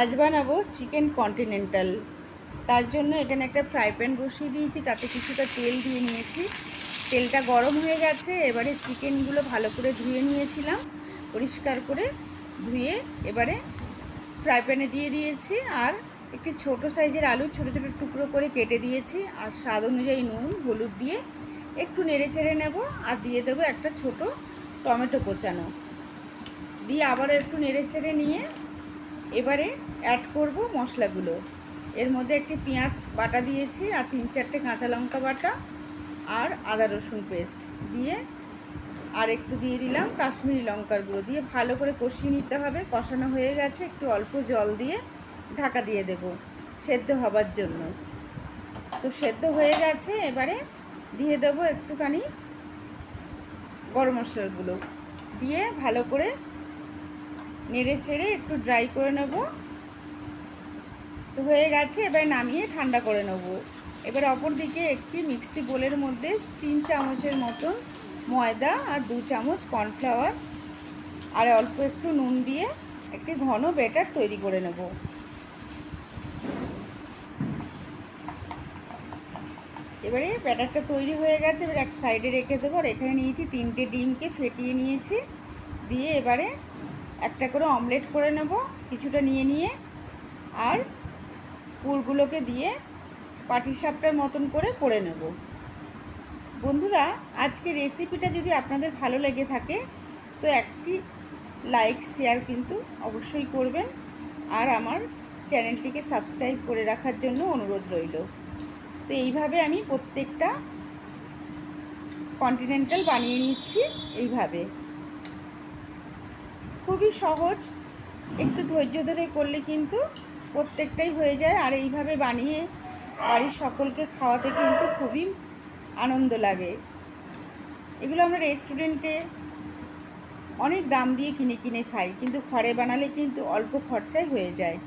আজ বানাবো chicken continental. তার জন্য এখানে একটা ফ্রাই প্যান বসিয়ে দিয়েছি, তাতে কিছুটা তেল দিয়ে নিয়েছি। তেলটা গরম হয়ে গেছে, এবারে চিকেনগুলো ভালো করে ধুয়ে নিয়েছিলাম। পরিষ্কার করে ধুয়ে এবারে ফ্রাই প্যানে দিয়ে দিয়েছি, আর একটি ছোট সাইজের আলু ছোট ছোট টুকরো করে কেটে দিয়েছি, আর স্বাদ অনুযায়ী নুন, হলুদ দিয়ে একটু নেড়ে চেড়ে নেব, আর দিয়ে দেবো একটা ছোট টমেটো কোচানো। দিয়ে আবারও একটু নেড়ে চেড়ে নিয়ে এবারে অ্যাড করব মশলাগুলো। এর মধ্যে একটি পেঁয়াজ বাটা দিয়েছি আর তিন চারটে কাঁচা লঙ্কা বাটা আর আদা রসুন পেস্ট দিয়ে আর একটু দিয়ে দিলাম কাশ্মীরি লঙ্কার গুঁড়ো দিয়ে। ভালো করে কষিয়ে নিতে হবে, কষানো হয়ে গেছে, একটু অল্প জল দিয়ে ঢাকা দিয়ে দেব সেদ্ধ হবার জন্য। তো সেদ্ধ হয়ে গেছে, এবারে দিয়ে দেবো একটুখানি গরম মশলাগুলো দিয়ে ভালো করে নেড়ে ছেড়ে একটু ড্রাই করে নেব। তো হয়ে গেছে, এবার নামিয়ে ঠান্ডা করে নেব। এবার অপর দিকে একটি মিক্সি বোলের মধ্যে তিন চামচের মতন ময়দা আর দু চামচ কর্নফ্লাওয়ার আর অল্প একটু নুন দিয়ে একটি ঘন ব্যাটার তৈরি করে নেব। এবারে ব্যাটারটা তৈরি হয়ে গেছে, এবার এক সাইডে রেখে দেবো। আর এখানে নিয়েছি তিনটে ডিমকে ফেটিয়ে নিয়েছি। দিয়ে এবারে একটা করে অমলেট করে নেব, কিছুটা নিয়ে নিয়ে, আর পুরগুলোকে দিয়ে পাটিসাপটার মতন করে করে নেব। বন্ধুরা, আজকে রেসিপিটা যদি আপনাদের ভালো লেগে থাকে, তো একটি লাইক শেয়ার কিন্তু অবশ্যই করবেন। আর আমার চ্যানেলটিকে সাবস্ক্রাইব করে রাখার জন্য অনুরোধ রইল। তো এইভাবে আমি প্রত্যেকটা কন্টিনেন্টাল বানিয়ে নিচ্ছি, এইভাবে। খুবই সহজ। একটু ধৈর্য ধরে করলে কিন্তু প্রত্যেকটাই হয়ে যায়। আর এইভাবে বানিয়ে বাড়ির সকলকে খাওয়াতে কিন্তু খুবই আনন্দ লাগে। এগুলো আমরা রেস্টুরেন্টে অনেক দাম দিয়ে কিনে কিনে খাই। কিন্তু ঘরে বানালে কিন্তু অল্প খরচায় হয়ে যায়।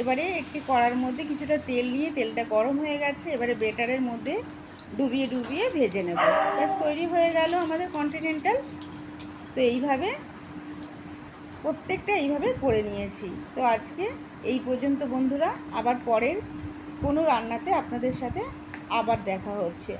এবারে একটি কড়ার মধ্যে কিছুটা তেল নিয়ে তেলটা গরম হয়ে গেছে। এবারে বেটারের মধ্যে ডুবিয়ে ডুবিয়ে ভেজে নেব। ব্যাস, তৈরি হয়ে গেল আমাদের কন্টিনেন্টাল। তো এইভাবে প্রত্যেকটা এইভাবে করে নিয়েছি। তো আজকে এই পর্যন্ত বন্ধুরা, আবার পরের কোনো রান্নাতে আপনাদের সাথে আবার দেখা হচ্ছে।